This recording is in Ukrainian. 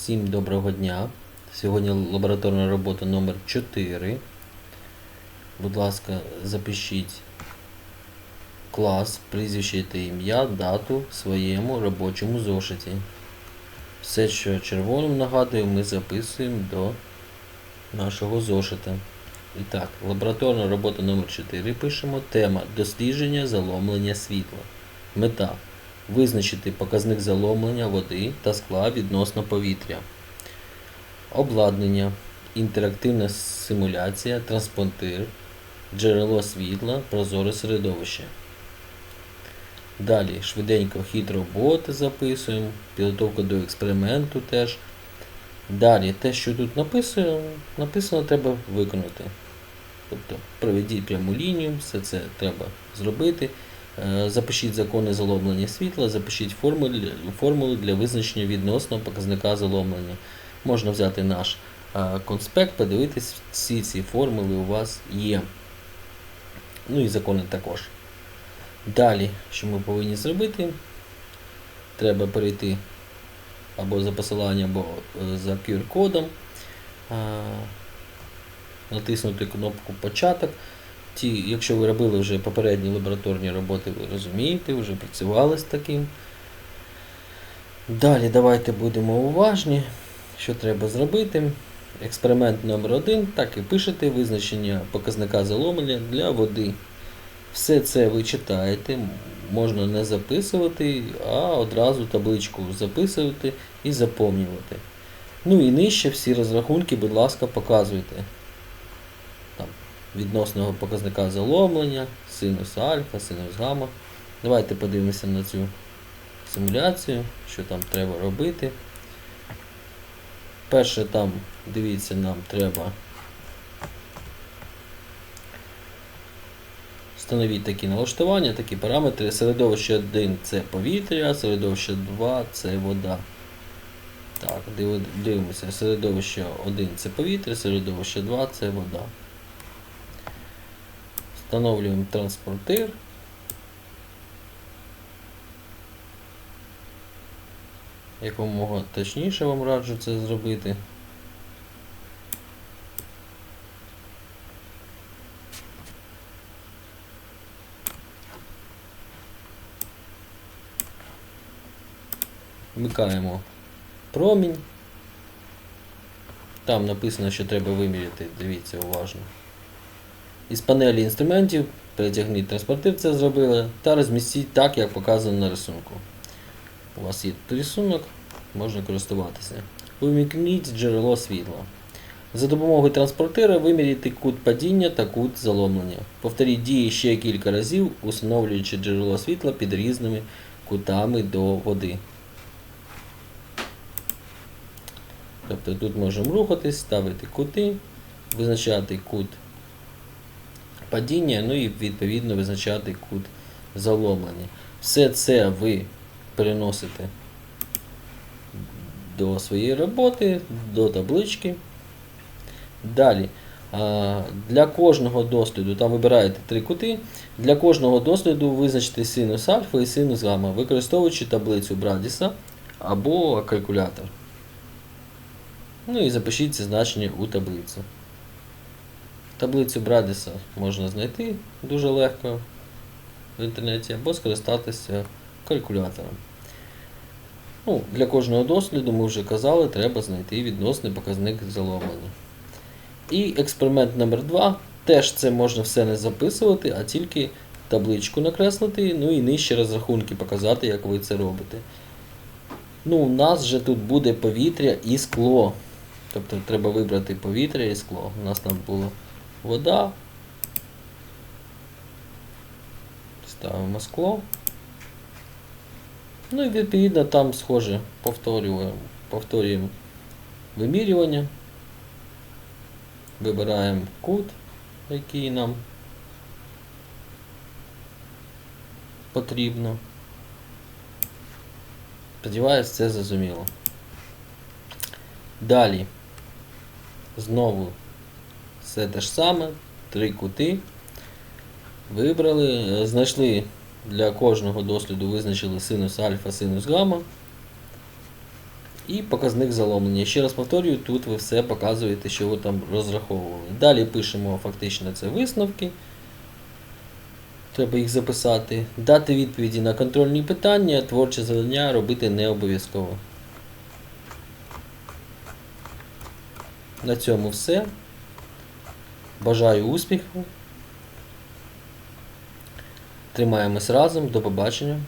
Всім доброго дня. Сьогодні лабораторна робота номер 4. Будь ласка, запишіть клас, прізвище та ім'я, дату своєму робочому зошиті. Все, що червоним нагадую, ми записуємо до нашого зошита. І так, лабораторна робота номер 4 пишемо. Тема дослідження заломлення світла. Мета визначити показник заломлення води та скла відносно повітря. Обладнання, інтерактивна симуляція, транспонтир, джерело світла, прозоре середовище. Далі швиденько хід роботи записуємо, підготовка до експерименту теж. Далі те, що тут написано, написано треба виконати. Тобто проведіть пряму лінію, все це треба зробити. Е, Запишіть закони заломлення світла, запишіть формули, для визначення відносного показника заломлення. Можна взяти наш е, конспект, подивитись, всі ці формули у вас є. Ну і закони також. Далі, що ми повинні зробити, треба перейти або за посиланням, або е, за QR-кодом, натиснути кнопку Початок. Ті, якщо ви робили вже попередні лабораторні роботи, ви розумієте, вже працювали з таким. Далі давайте будемо уважні, що треба зробити. Експеримент номер 1 так і пишете визначення показника заломлення для води. Все це ви читаєте, можна не записувати, а одразу табличку записувати і заповнювати. Ну і нижче всі розрахунки, будь ласка, показуйте. Відносного показника заломлення, синус альфа, синус гамма. Давайте подивимося на цю симуляцію, що там треба робити. Перше там, дивіться, нам треба встановіть такі налаштування, такі параметри. Середовище 1 це повітря, середовище 2 це вода. Так, дивимося. Середовище 1 це повітря, середовище 2 це вода. Встановлюємо транспортир. Якомога точніше вам раджу це зробити. Вмикаємо промінь. Там написано, що треба виміряти, дивіться уважно. Із панелі інструментів перетягніть транспортир, це зробили, та розмістіть так, як показано на рисунку. У вас є тут рисунок, можна користуватися. Вимікніть джерело світла. За допомогою транспортира виміряйте кут падіння та кут заломлення. Повторіть дії ще кілька разів, установлюючи джерело світла під різними кутами до води. Тобто тут можемо рухатись, ставити кути, визначати кут падіння, ну і відповідно визначати кут заломлення. Все це ви переносите до своєї роботи, до таблички. Далі. Для кожного досліду, там вибираєте три кути. Для кожного досліду визначте синус альфа і синус гамма, використовуючи таблицю Брадіса або калькулятор. Ну і запишіть ці значення у таблицю. Таблицю Брадіса можна знайти дуже легко в інтернеті або скористатися калькулятором. Ну, Для кожного досліду, ми вже казали, треба знайти відносний показник заломлення. І експеримент номер 2 Теж це можна все не записувати, а тільки табличку накреслити, ну і нижче розрахунки показати, як ви це робите. Ну, у нас же тут буде повітря і скло. Тобто треба вибрати повітря і скло. У нас там була вода. Ставимо скло. Ну і відповідно там схоже повторюємо, повторюємо вимірювання. Вибираємо кут, який нам потрібно. Сподіваюсь, це зрозуміло. Далі. Знову все те ж саме. Три кути. Вибрали, е, знайшли для кожного досліду, визначили синус альфа, синус гамма. І показник заломлення. Ще раз повторюю, тут ви все показуєте, що ви там розраховували. Далі пишемо фактично це висновки. Треба їх записати. Дати відповіді на контрольні питання, творче завдання робити не обов'язково. На цьому все. Бажаю успіху. Тримаємось разом. До побачення.